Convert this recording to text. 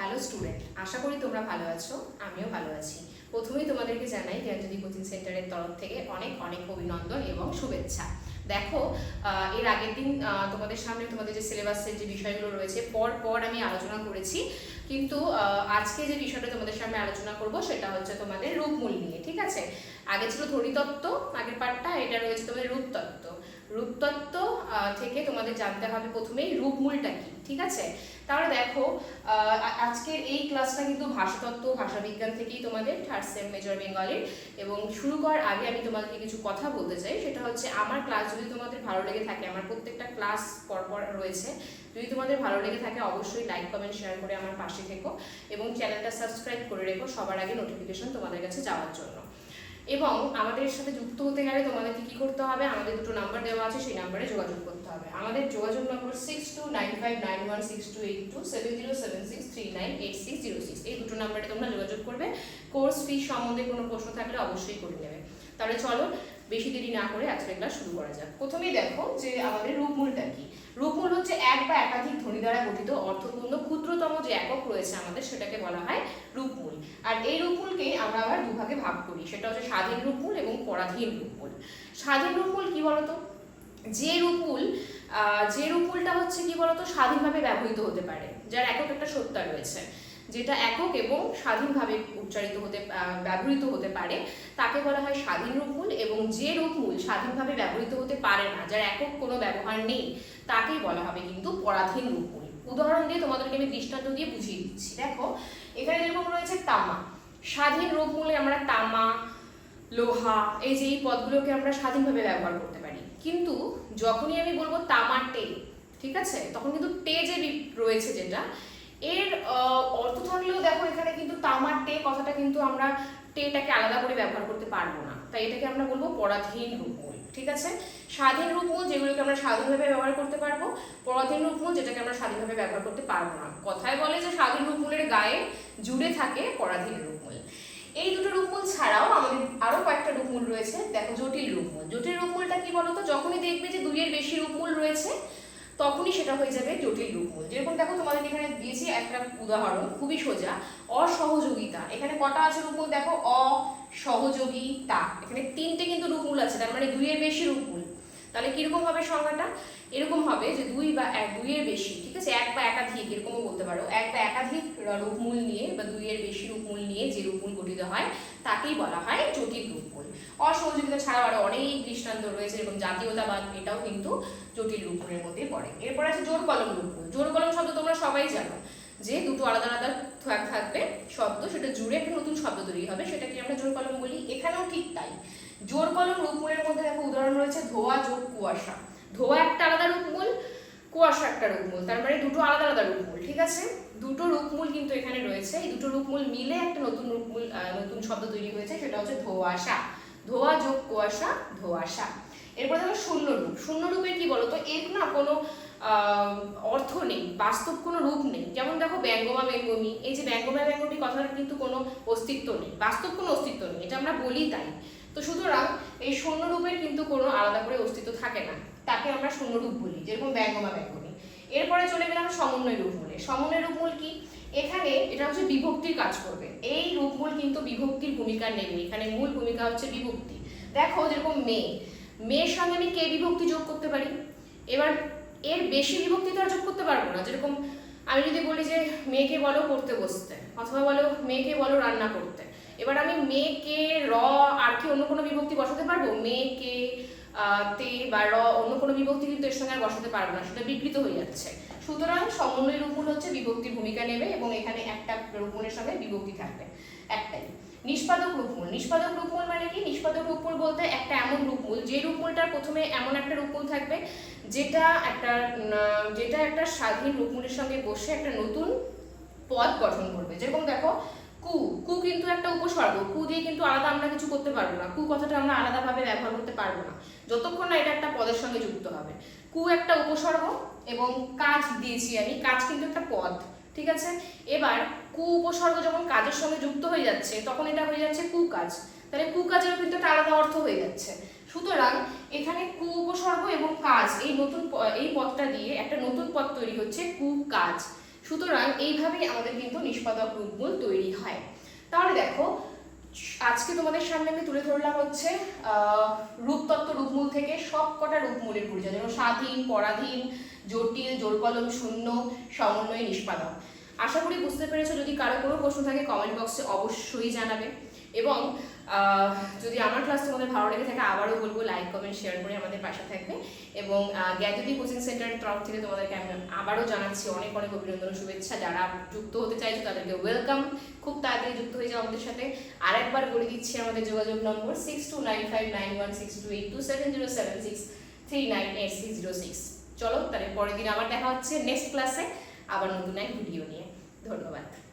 Hello student আশা করি তোমরা ভালো আছো, আমিও ভালো আছি। প্রথমেই তোমাদেরকে জানাই জ্ঞানজ্যোতি কোচিং সেন্টারের তরফ থেকে অনেক অনেক অভিনন্দন এবং শুভেচ্ছা। দেখো এর আগের দিন তোমাদের সামনে তোমাদের যে সিলেবাসের যে বিষয়গুলো রয়েছে পর পর আমি আলোচনা করেছি। কিন্তু আজকে যে বিষয়টা তোমাদের সামনে আলোচনা করব সেটা হচ্ছে তোমাদের রূপমূল নিয়ে, ঠিক আছে? আগে ছিল ধরিতত্ত্ব আগের পাঠটা এটা রয়েছে তোমাদের রূপতত্ত্ব। রূপতত্ত্ব থেকে তোমাদের জানতে হবে প্রথমেই রূপমূলটা কি, ঠিক আছে? তাহলে দেখো আজকের এই ক্লাসটা কিন্তু ভাষাতত্ত্ব, ভাষাবিজ্ঞান থেকেই তোমাদের থার্ড সেম মেজর বেঙ্গলির এবং শুরু করার আগে আমি তোমাদেরকে কিছু কথা বলতে চাই, সেটা হচ্ছে আমার ক্লাস যদি তোমাদের ভালো লেগে থাকে, আমার প্রত্যেকটা ক্লাস পরপর রয়েছে, যদি তোমাদের ভালো লেগে থাকে অবশ্যই লাইক কমেন্ট শেয়ার করে আমার পাশে থেকো এবং চ্যানেলটা সাবস্ক্রাইব করে রেখো, সবার আগে নোটিফিকেশন তোমাদের কাছে যাওয়ার জন্য। এবং আমাদের সাথে যুক্ত হতে গেলে তোমাদেরকে কি করতে হবে? আমাদের দুটো নাম্বার দেওয়া আছে, সেই নাম্বারে যোগাযোগ করতে হবে। আমাদের যোগাযোগ নম্বর six two nine five nine one six two eight two seven zero seven six three nine eight six zero six এই দুটো নাম্বারে তোমরা যোগাযোগ করবে। কোর্স ফি সম্বন্ধে কোনো প্রশ্ন থাকলে অবশ্যই করে নেবে। তাহলে চলো বেশি দেরি না করে আজকের ক্লাস শুরু করা যাক। প্রথমেই দেখো যে আমাদের রূপমূলটা কি। রূপমূল হচ্ছে এক বা একাধিক ধ্বনি দ্বারা গঠিত অর্থপূর্ণ ক্ষুদ্রতম যে একক রয়েছে আমাদের, সেটাকে বলা হয় রূপমূল। আর এই রূপমূলকে আমরা আবার দুভাগে ভাগ করি। সেটা হচ্ছে স্বাধীন রূপমূল এবং পরাধীন রূপমূল। স্বাধীন রূপমূল কি বলতো? যে রূপমূল যে রূপমূলটা হচ্ছে কি বলতো? স্বাধীনভাবে ব্যবহৃত হতে পারে, যার একক একটা সত্তা রয়েছে। যেটা একক এবং স্বাধীনভাবে উচ্চারিত হতে ব্যবহৃত হতে পারে, তাকে বলা হয় স্বাধীন রূপমূল এবং যে রূপমূল স্বাধীনভাবে ব্যবহৃত হতে পারে না, যার একক কোনো ব্যবহার নেই, তাকেই বলা হবে কিন্তু পরাধীন রূপমূল। উদাহরণ দিয়ে তোমাদেরকে আমি দৃষ্টান্ত দিয়ে বুঝিয়ে দিচ্ছি। দেখো, এখানে যেরকম রয়েছে তামা, স্বাধীন রূপমূলে আমরা তামা, লোহা, এই যে এই পদগুলোকে আমরা স্বাধীনভাবে ব্যবহার করতে পারি। কিন্তু যখনই আমি বলব তামার টে ঠিক আছে, তখন কিন্তু টে যে রয়েছে যেটা এর অর্থ থাকলেও দেখো এখানে কিন্তু তামার টে কথাটা কিন্তু আমরা টেটাকে আলাদা করে ব্যবহার করতে পারব না। তাই এটাকে আমরা বলব পরাধীন রূপমূল, ঠিক আছে? স্বাধীন রূপমূল যেগুলোকে আমরা স্বাধীনভাবে ব্যবহার করতে পারব, পরাধীন রূপমূল যেটাকে আমরা স্বাধীনভাবে ব্যবহার করতে পারব না। কথায় বলে যে স্বাধীন রূপমূলের গায়ে জুড়ে থাকে পরাধীন রূপমূল। এই দুটো রূপমূল ছাড়াও আমাদের আরও কয়েকটা রূপমূল রয়েছে। দেখো জটিল রূপমূল। জটিল রূপমূলটা কি বলতো? যখনই দেখবে যে দুইয়ের বেশি রূপমূল রয়েছে তখনই সেটা হয়ে যাবে জটিল রূপমূল। যেরকম দেখো তোমাদের এখানে দিয়েছি একটা উদাহরণ, খুবই সোজা। অসহযোগিতা। এখানে কটা আছে রূপমূল? দেখো অসহযোগিতা এখানে তিনটে কিন্তু রূপমূল আছে, তার মানে দুইয়ের বেশি রূপমূল। তাহলে কীরকম হবে সংখ্যাটা এরকম হবে যে দুই বা এক, দুইয়ের বেশি, ঠিক আছে? এক বা একাধিক, এরকমও বলতে পারো। এক বা একাধিক রূপমূল নিয়ে বা দুইয়ের বেশি রূপমূল নিয়ে যে রূপমূল গঠিত হয়, তাকেই বলা হয় জটিল রূপমূল। অসহযোগিতা ছাড়াও আরও অনেক দৃষ্টান্ত রয়েছে এরকম জাতীয়তাবাদ, এটাও কিন্তু জটিল রূপমূলের মধ্যে পড়ে। এরপর আছে জোর কলম রূপমূল। জোর কলম শব্দ তোমরা সবাই জানো, যে দুটো আলাদা আলাদা থাক- থাকবে শব্দ, সেটা জুড়ে একটা নতুন শব্দ তৈরি হবে, সেটাকে আমরা জোর কলম বলি। এখানেও ঠিক তাই। জোর কলম রূপমূলের মধ্যে দেখো উদাহরণ রয়েছে ধোয়া যোগ কুয়াশা। ধোয়া একটা আলাদা রূপমূল, কুয়াশা একটা রূপমূল। তার মানে দুটো আলাদা আলাদা রূপমূল, ঠিক আছে? দুটো রূপমূল কিন্তু এখানে রয়েছে। এই দুটো রূপমূল মিলে একটা নতুন রূপমূল নতুন শব্দ তৈরি হয়েছে, সেটা হচ্ছে ধোয়াশা। ধোয়া যোগ কুয়াশা, ধোয়াশা। এরপর দেখো শূন্য রূপ। শূন্য রূপের কি বলতো? এর না কোনো অর্থ নেই, বাস্তব কোনো রূপ নেই। যেমন দেখো ব্যঙ্গমা ব্যঙ্গমী, এই যে ব্যঙ্গমা ব্যঙ্গমী কথাটার কিন্তু কোনো অস্তিত্ব নেই, বাস্তব কোনো অস্তিত্ব নেই। এটা আমরা বলি তাই। তো সুতরাং এই শূন্য রূপের কিন্তু কোনো আলাদা করে অস্তিত্ব থাকে না। তাকে আমরা শূন্য রূপ বলি, যেরকম ব্যঙ্গমা ব্যঙ্গমী এরপরে চলে গেলাম সমন্বয় রূপমূলে। সমন্বয় রূপমূল কি? এখানে এটা হচ্ছে বিভক্তির কাজ করবে। এই রূপমূল কিন্তু বিভক্তির ভূমিকা নেবে। এখানে মূল ভূমিকা হচ্ছে বিভক্তি। দেখো যেরকম মেয়ে। মেয়ের সঙ্গে আমি কে বিভক্তি যোগ করতে পারি? এবার এর বেশি বিভক্তি তো আর যোগ করতে পারব না। যেরকম আমি যদি বলি যে, মেয়েকে বলো পড়তে বসতে অথবা বলো, মেয়েকে বলো রান্না করতে এবার আমি মেয়েকে, র আর কি অন্য কোনো বিভক্তি বসাতে পারব? মেয়েকে তে বা র অন্য কোনো বিভক্তি কিন্তু এর সঙ্গে আর বসাতে পারব না, সেটা বিকৃত হয়ে যাচ্ছে। সুতরাং সমন্বয় রূপমূল হচ্ছে বিভক্তির ভূমিকা নেবে এবং এখানে একটা রূপমূলের সঙ্গে বিভক্তি থাকবে, একটাই। নিষ্পাদক রূপমূল। নিষ্পাদক রূপমূল মানে কি? নিষ্পাদক রূপমূল বলতে একটা এমন রূপমূল, যে রূপমূলটার প্রথমে এমন একটা রূপমূল থাকবে, যেটা একটা যেটা একটা স্বাধীন রূপমূলের সঙ্গে বসে একটা নতুন পদ গঠন করবে যেরকম দেখো কু কু কিন্তু একটা উপসর্গ, কু দিয়ে কিন্তু আলাদা আমরা কিছু করতে পারব না। কু কথাটা আমরা আলাদাভাবে ব্যবহার করতে পারব না। যতক্ষণ না এটা একটা পদের সঙ্গে যুক্ত হবে। কু একটা উপসর্গ এবং কাজ দিয়েছি আমি, কাজ কিন্তু একটা পদ, ঠিক আছে? এবার কু উপসর্গ যখন কাজের সঙ্গে যুক্ত হয়ে যাচ্ছে, তখন এটা হয়ে যাচ্ছে কুকাজ তাহলে কুকাজেরও কিন্তু একটা আলাদা অর্থ হয়ে যাচ্ছে। সুতরাং এখানে কু উপসর্গ এবং কাজ, এই নতুন এই পদটা দিয়ে একটা নতুন পদ তৈরি হচ্ছে কু কাজ। সুতরাং এইভাবেই আমাদের কিন্তু নিষ্পাদক রূপমূল তৈরি হয়। তাহলে দেখো, আজকে তোমাদের সামনে আমি তুলে ধরলাম হচ্ছে রূপতত্ত্ব রূপমূল থেকে সব কটা রূপমূলের পরিচয়, যেমন স্বাধীন, পরাধীন, জটিল, জোরকলম, শূন্য, সমন্বয় নিষ্পাদক আশা করি বুঝতে পেরেছ, যদি কারও কোনো প্রশ্ন থাকে কমেন্ট বক্সে অবশ্যই জানাবে। এবং যদি আমার ক্লাস তোমাদের ভালো লেগে থাকে, আবারও বলব লাইক কমেন্ট শেয়ার করে আমাদের পাশে থাকবে। এবং গ্যাজুটি কোচিং সেন্টারের তরফ থেকে তোমাদেরকে আমি আবারও জানাচ্ছি অনেক অনেক অভিনন্দন, শুভেচ্ছা। যারা যুক্ত হতে চাইছো, তাদেরকে ওয়েলকাম খুব তাড়াতাড়ি যুক্ত হয়ে যাও আমাদের সাথে। আরেকবার বলে দিচ্ছি আমাদের যোগাযোগ নম্বর six two nine five nine one six two eight two seven zero seven six three nine eight six zero six চলো, তাহলে পরের দিন আবার দেখা হচ্ছে নেক্সট ক্লাসে আবার নতুন এক ভিডিও নিয়ে। ধন্যবাদ